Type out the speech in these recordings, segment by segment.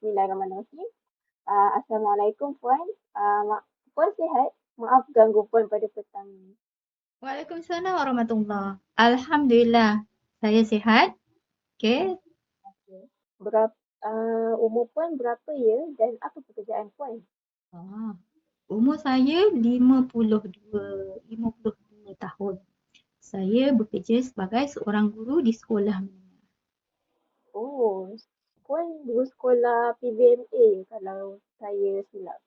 Bismillahirrahmanirrahim. Uh, Assalamualaikum Puan. Uh, Puan sihat? Maaf ganggu Puan pada petang ini. Waalaikumsalam warahmatullahi Alhamdulillah. Saya sihat. Okey. Okay. Berapa, uh, umur Puan berapa ya dan apa pekerjaan Puan? Ah, umur saya 52, 52 tahun. Saya bekerja sebagai seorang guru di sekolah menengah. Oh, Puan guru sekolah PBMA kalau saya silap.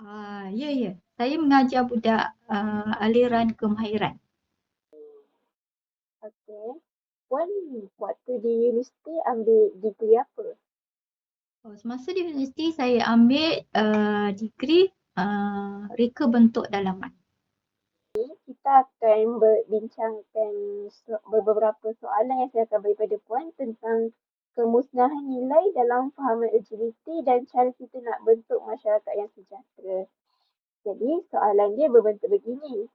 Ah, ya ya. Saya mengajar budak uh, aliran kemahiran. Okey. Puan waktu di universiti ambil degree apa? Oh, semasa di universiti saya ambil uh, degree uh, reka bentuk dalaman. Kita akan berbincangkan so- beberapa soalan yang saya akan beri pada Puan tentang kemusnahan nilai dalam fahaman LGBT dan cara kita nak bentuk masyarakat yang sejahtera. Jadi soalan dia berbentuk begini.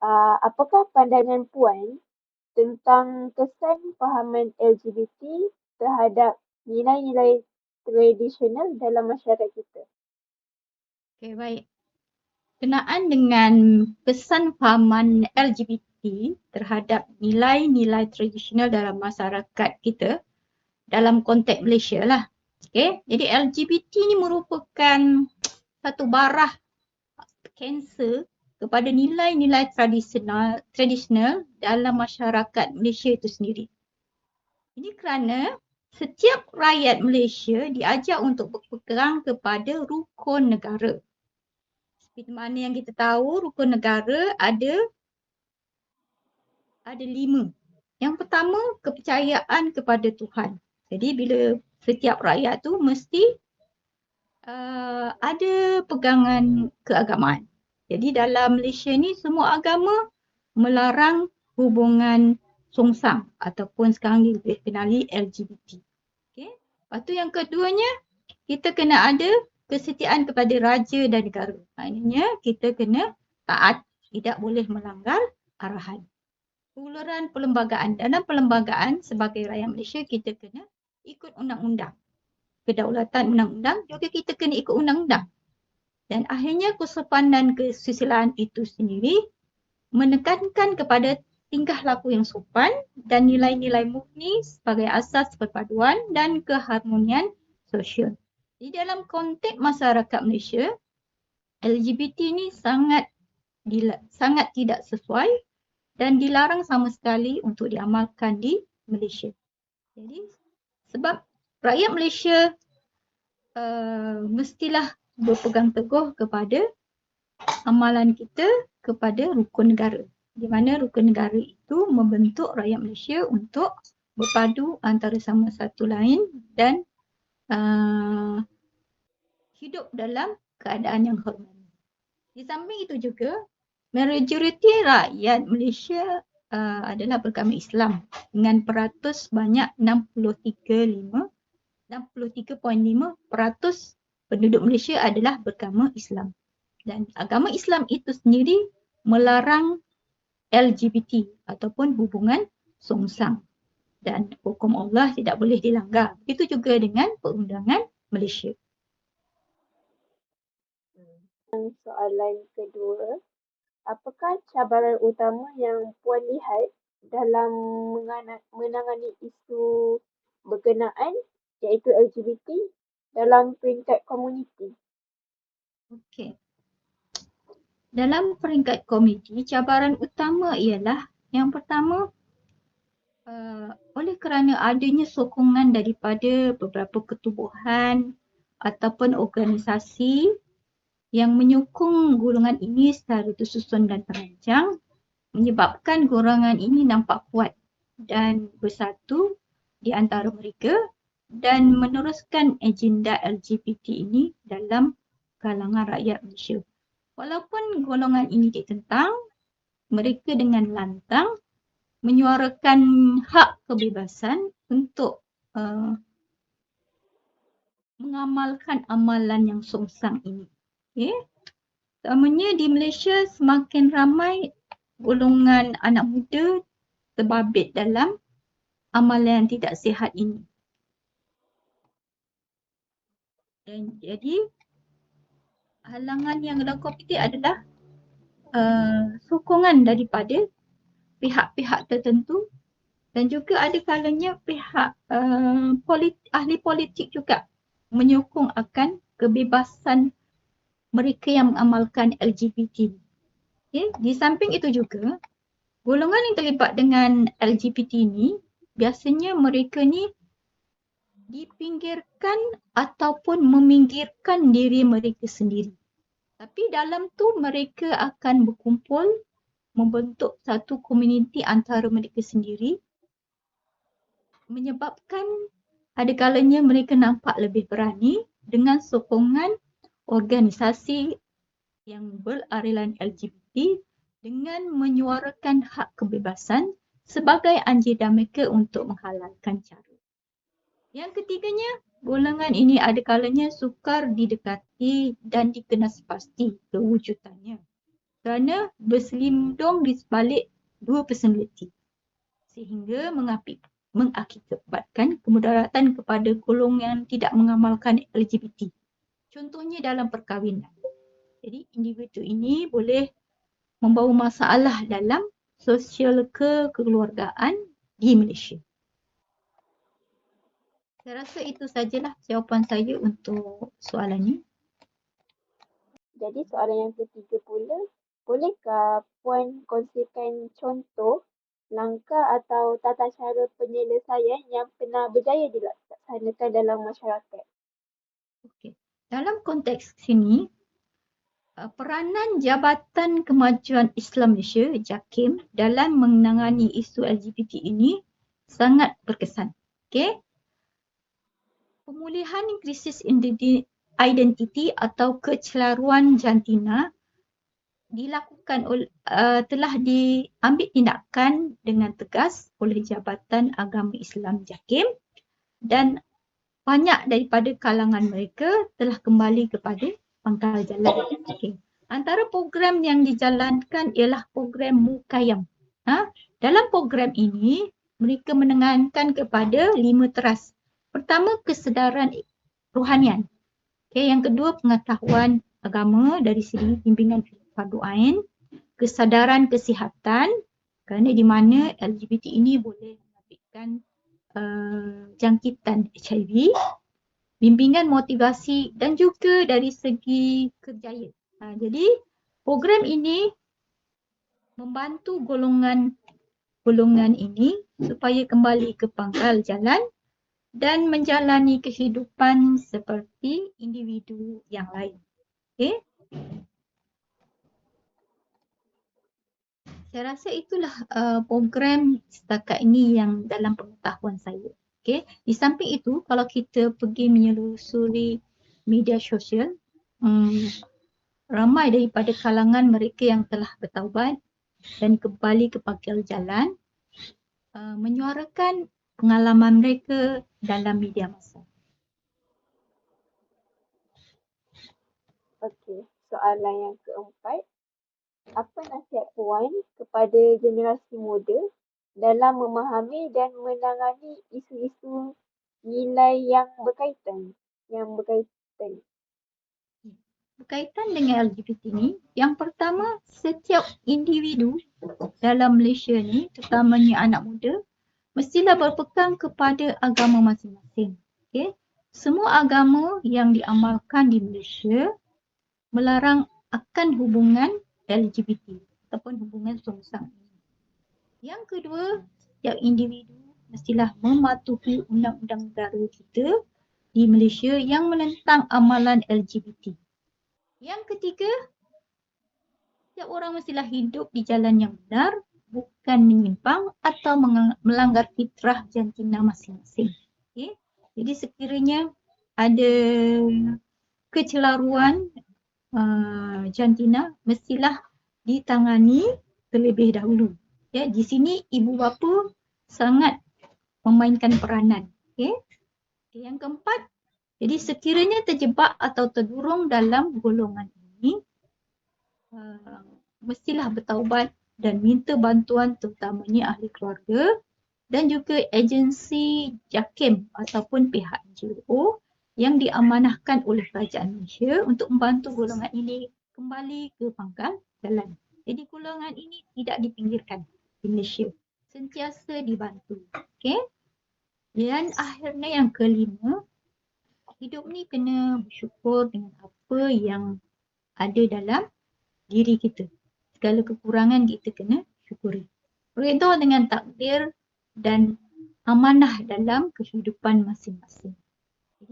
Uh, apakah pandangan Puan tentang kesan fahaman LGBT terhadap nilai-nilai tradisional dalam masyarakat kita? Okey, baik. Kenaan dengan kesan fahaman LGBT terhadap nilai-nilai tradisional dalam masyarakat kita dalam konteks Malaysia lah. Okey, jadi LGBT ni merupakan satu barah kanser kepada nilai-nilai tradisional tradisional dalam masyarakat Malaysia itu sendiri. Ini kerana setiap rakyat Malaysia diajak untuk berpegang kepada rukun negara. Seperti mana yang kita tahu, rukun negara ada ada lima. Yang pertama, kepercayaan kepada Tuhan. Jadi bila setiap rakyat tu mesti uh, ada pegangan keagamaan. Jadi dalam Malaysia ni semua agama melarang hubungan songsang ataupun sekarang ni dikenali LGBT. Okey. Lepas tu yang keduanya kita kena ada kesetiaan kepada raja dan negara. Maknanya kita kena taat, tidak boleh melanggar arahan. Uluran perlembagaan. Dalam perlembagaan sebagai rakyat Malaysia kita kena ikut undang-undang. Kedaulatan undang-undang juga kita kena ikut undang-undang. Dan akhirnya kesopanan kesusilaan itu sendiri menekankan kepada tingkah laku yang sopan dan nilai-nilai murni sebagai asas perpaduan dan keharmonian sosial. Di dalam konteks masyarakat Malaysia, LGBT ini sangat sangat tidak sesuai dan dilarang sama sekali untuk diamalkan di Malaysia. Jadi sebab rakyat Malaysia uh, mestilah berpegang teguh kepada amalan kita kepada rukun negara. Di mana rukun negara itu membentuk rakyat Malaysia untuk berpadu antara sama satu lain dan uh, hidup dalam keadaan yang harmoni. Di samping itu juga, majoriti rakyat Malaysia uh, adalah beragama Islam dengan peratus banyak 63.5 63.5 peratus penduduk Malaysia adalah beragama Islam. Dan agama Islam itu sendiri melarang LGBT ataupun hubungan songsang. Dan hukum Allah tidak boleh dilanggar. Itu juga dengan perundangan Malaysia. Soalan kedua, apakah cabaran utama yang Puan lihat dalam menangani isu berkenaan iaitu LGBT dalam peringkat komuniti? Okey. Dalam peringkat komuniti, cabaran utama ialah yang pertama uh, oleh kerana adanya sokongan daripada beberapa ketubuhan ataupun organisasi yang menyokong golongan ini secara tersusun dan terancang menyebabkan golongan ini nampak kuat dan bersatu di antara mereka dan meneruskan agenda LGBT ini dalam kalangan rakyat Malaysia. Walaupun golongan ini ditentang, mereka dengan lantang menyuarakan hak kebebasan untuk uh, mengamalkan amalan yang songsang ini. Okay. Terutamanya di Malaysia semakin ramai golongan anak muda terbabit dalam amalan yang tidak sihat ini. Dan jadi halangan yang dalam kompetik adalah uh, sokongan daripada pihak-pihak tertentu dan juga ada kalanya pihak uh, polit, ahli politik juga menyokong akan kebebasan mereka yang mengamalkan LGBT. Okay. Di samping itu juga, golongan yang terlibat dengan LGBT ini biasanya mereka ni dipinggirkan ataupun meminggirkan diri mereka sendiri. Tapi dalam tu mereka akan berkumpul membentuk satu komuniti antara mereka sendiri menyebabkan ada kalanya mereka nampak lebih berani dengan sokongan organisasi yang berarilan LGBT dengan menyuarakan hak kebebasan sebagai anjir mereka untuk menghalalkan cara. Yang ketiganya, golongan ini ada kalanya sukar didekati dan dikenas pasti kewujudannya kerana berselindung di sebalik dua personaliti sehingga mengapik mengakibatkan kemudaratan kepada golongan tidak mengamalkan LGBT. Contohnya dalam perkahwinan. Jadi individu ini boleh membawa masalah dalam sosial kekeluargaan di Malaysia. Saya rasa itu sajalah jawapan saya untuk soalan ini. Jadi soalan yang ketiga pula, bolehkah Puan kongsikan contoh langkah atau tata cara penyelesaian yang pernah berjaya dilaksanakan dalam masyarakat. Dalam konteks sini, uh, peranan Jabatan Kemajuan Islam Malaysia, JAKIM, dalam menangani isu LGBT ini sangat berkesan. Okey. Pemulihan krisis identiti atau kecelaruan jantina dilakukan uh, telah diambil tindakan dengan tegas oleh Jabatan Agama Islam JAKIM dan banyak daripada kalangan mereka telah kembali kepada pangkal jalan. Okay. Antara program yang dijalankan ialah program Mukayam. Ha? Dalam program ini, mereka menengankan kepada lima teras. Pertama, kesedaran rohanian. Okay. Yang kedua, pengetahuan agama dari segi bimbingan fardu ain, kesadaran kesihatan kerana di mana LGBT ini boleh mengakibatkan uh, jangkitan HIV, bimbingan motivasi dan juga dari segi kerjaya. Ha, jadi program ini membantu golongan golongan ini supaya kembali ke pangkal jalan dan menjalani kehidupan seperti individu yang lain. Okay. Saya rasa itulah uh, program setakat ini yang dalam pengetahuan saya. Okay. Di samping itu, kalau kita pergi menyelusuri media sosial, um, ramai daripada kalangan mereka yang telah bertaubat dan kembali ke pangkal jalan uh, menyuarakan pengalaman mereka dalam media masa. Okey, soalan yang keempat apa nasihat Puan kepada generasi muda dalam memahami dan menangani isu-isu nilai yang berkaitan yang berkaitan? Berkaitan dengan LGBT ni yang pertama setiap individu dalam Malaysia ni terutamanya anak muda mestilah berpegang kepada agama masing-masing okey? Semua agama yang diamalkan di Malaysia melarang akan hubungan LGBT ataupun hubungan songsang ini. Yang kedua, setiap individu mestilah mematuhi undang-undang negara kita di Malaysia yang menentang amalan LGBT. Yang ketiga, setiap orang mestilah hidup di jalan yang benar bukan menyimpang atau melanggar fitrah jantina masing-masing. Okay. Jadi sekiranya ada kecelaruan jantina mestilah ditangani terlebih dahulu. Ya, di sini ibu bapa sangat memainkan peranan. Okay. Yang keempat, jadi sekiranya terjebak atau terdurung dalam golongan ini, uh, mestilah bertaubat dan minta bantuan terutamanya ahli keluarga dan juga agensi JAKIM ataupun pihak NGO yang diamanahkan oleh kerajaan Malaysia untuk membantu golongan ini kembali ke pangkal jalan. Jadi golongan ini tidak dipinggirkan di Malaysia. Sentiasa dibantu. Okey. Dan akhirnya yang kelima, hidup ni kena bersyukur dengan apa yang ada dalam diri kita. Segala kekurangan kita kena syukuri. Redha dengan takdir dan amanah dalam kehidupan masing-masing.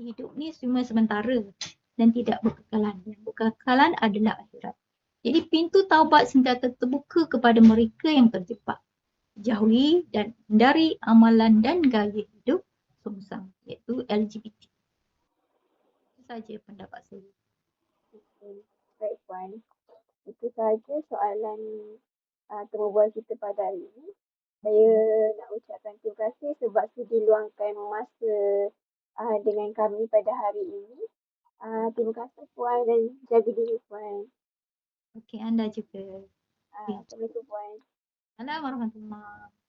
Hidup ni cuma sementara dan tidak berkekalan. Yang berkekalan adalah akhirat. Jadi pintu taubat sentiasa terbuka kepada mereka yang terjebak. Jauhi dan hindari amalan dan gaya hidup sungsang iaitu LGBT. Itu saja pendapat saya. Okay. Baik Puan. Itu saja soalan uh, temu kita pada hari ini. Saya nak ucapkan terima kasih sebab sudah luangkan masa uh, dengan kami pada hari ini. Uh, terima kasih Puan dan jaga diri Puan. Okey, anda juga. Uh, Assalamualaikum Puan. Assalamualaikum warahmatullahi